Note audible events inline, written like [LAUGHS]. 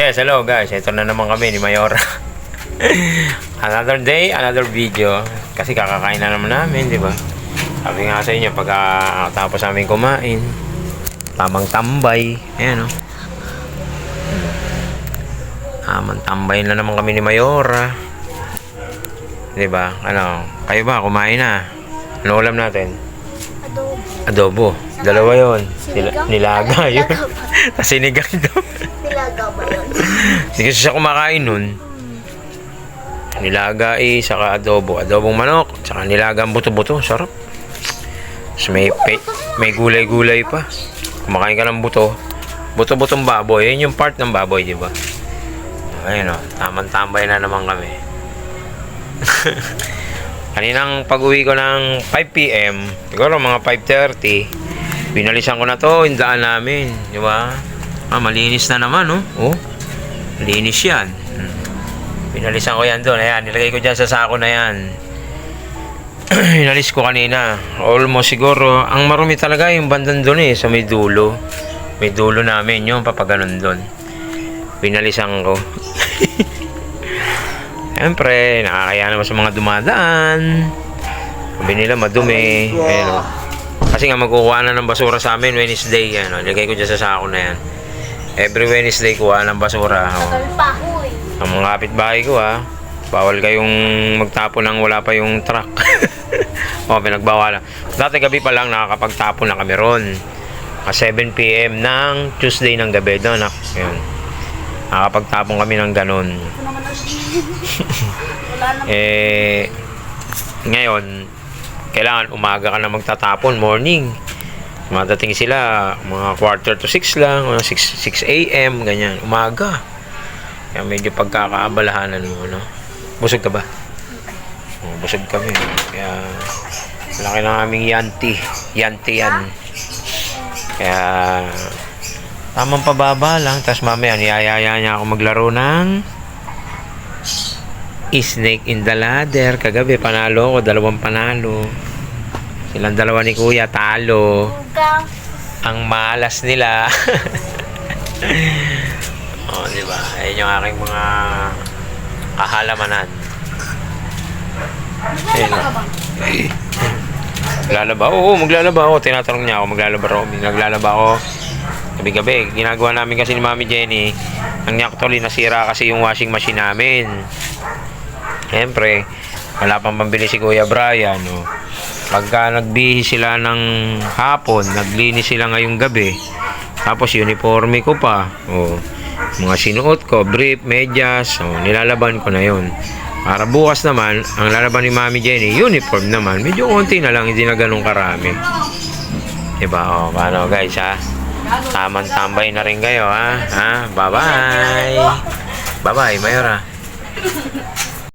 Yes, hello guys. Ito na naman kami ni Mayor. [LAUGHS] another day, another video. Kasi kakakain na naman namin, di ba? Sabi nga sa inyo, pagkatapos namin kumain, tamang tambay. Ayan, oh. Tamang tambay na naman kami ni Mayora. Di ba? Ano, kayo ba, kumain na? Ano ulam natin? Adobo. Adobo. Dalawa yon. Sinigang? nilaga yun. Tapos [LAUGHS] sinigang daw. Nilaga ba? Hindi kasi siya kumakain nun. Nilaga eh, saka adobo. Adobong manok, saka nilaga ang buto-buto. Sarap. Tapos may, pe- may gulay-gulay pa. Kumakain ka ng buto. Buto-butong baboy. Yun yung part ng baboy, di ba? Ayun o, tamang-tambay na naman kami. [LAUGHS] Kaninang pag-uwi ko ng 5pm, siguro mga 5.30, binalisan ko na to, yung daan namin, di ba? Ah, malinis na naman, oh. Oh, linis yan. Hmm. Binalisan ko yan doon, ayan, nilagay ko dyan sa sako na yan. [CLEARS THROAT] Inalis ko kanina. Almost siguro, ang marumi talaga yung bandan doon eh, sa may dulo. May dulo namin, yung papaganon doon. Binalisan ko. [LAUGHS] Siyempre, nakakaya naman sa mga dumadaan. Sabi nila madumi. Ayun, oh. Kasi nga magkukuha na ng basura sa amin Wednesday. Ano, nilagay ko dyan sa sako na yan. Every Wednesday kuha ng basura. Oh. Huy. Ang mga kapitbahay ko ha, bawal kayong magtapon ng wala pa yung truck. [LAUGHS] o, pinagbawalan. Dati gabi pa lang nakakapagtapon na kami ron. Mga 7pm ng Tuesday ng gabi doon. Ayun. Nakakapagtapon kami ng ganun. [LAUGHS] Eh, ngayon, kailangan umaga ka na magtatapon, morning. Madating sila, mga quarter to 6 lang, mga 6, 6 a.m., ganyan, umaga. Kaya medyo pagkakaabalahanan mo, no? Busog ka ba? Oh, busog kami. Kaya, malaki na aming yanti. Yanti yan. Kaya, tamang pababa lang. Tapos mamaya, niyayaya niya ako maglaro ng Snake in the ladder. Kagabi, panalo ako. Dalawang panalo. Silang dalawa ni Kuya, talo. Ang malas nila. [LAUGHS] oh, di ba? Ayun yung aking mga kahalamanan. Ayun. [CLEARS THROAT] Maglalaba? Oo, maglalaba ako. Tinatanong niya ako, maglalaba raw. Naglalaba ako. Gabi-gabi. Ginagawa namin kasi ni Mami Jenny. Ang actually, nasira kasi yung washing machine namin. Siyempre, wala pang pambili si Kuya Brian. No? Pagka nagbihi sila ng hapon, naglinis sila ngayong gabi. Tapos uniforme ko pa. Oh, mga sinuot ko, brief, medyas. Oh, nilalaban ko na yon. Para bukas naman, ang lalaban ni Mami Jenny, uniform naman. Medyo konti na lang, hindi na ganun karami. Diba? O, paano guys ha? Tamang tambay na rin kayo ha? Ha? Bye-bye! Bye-bye, Mayora.